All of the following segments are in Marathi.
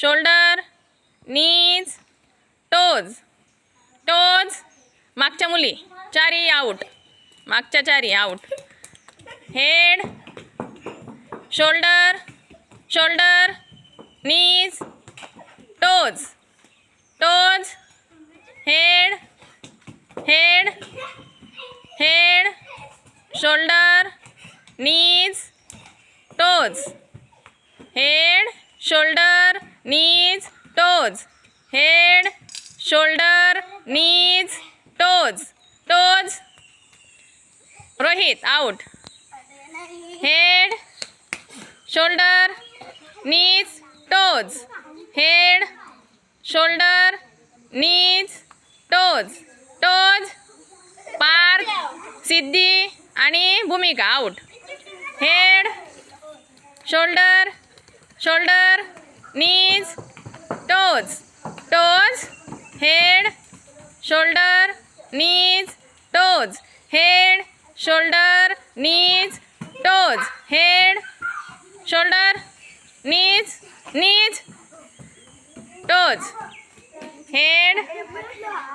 शोल्डर नीज टोज टोज मागच्या मुली चारी आऊट मागच्या चारी out head shoulder shoulder knees toes toes head head head shoulder knees toes head shoulder knees toes head shoulder knees toes toes Rohit out head shoulder knees toes head shoulder knees toes toes पार्क सिद्धी आणि Bhumika out head shoulder shoulder knees toes toes head shoulder knees toes head shoulder knees toes head shoulder knees knees toes head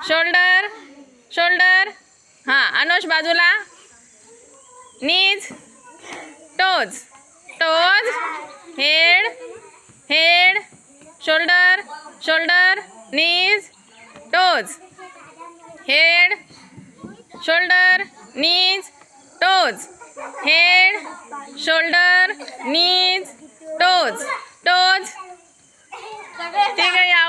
shoulder shoulder हां अनोष बाजूला knees toes toes head head shoulder shoulder knees toes head shoulder knees toes head shoulder knees toes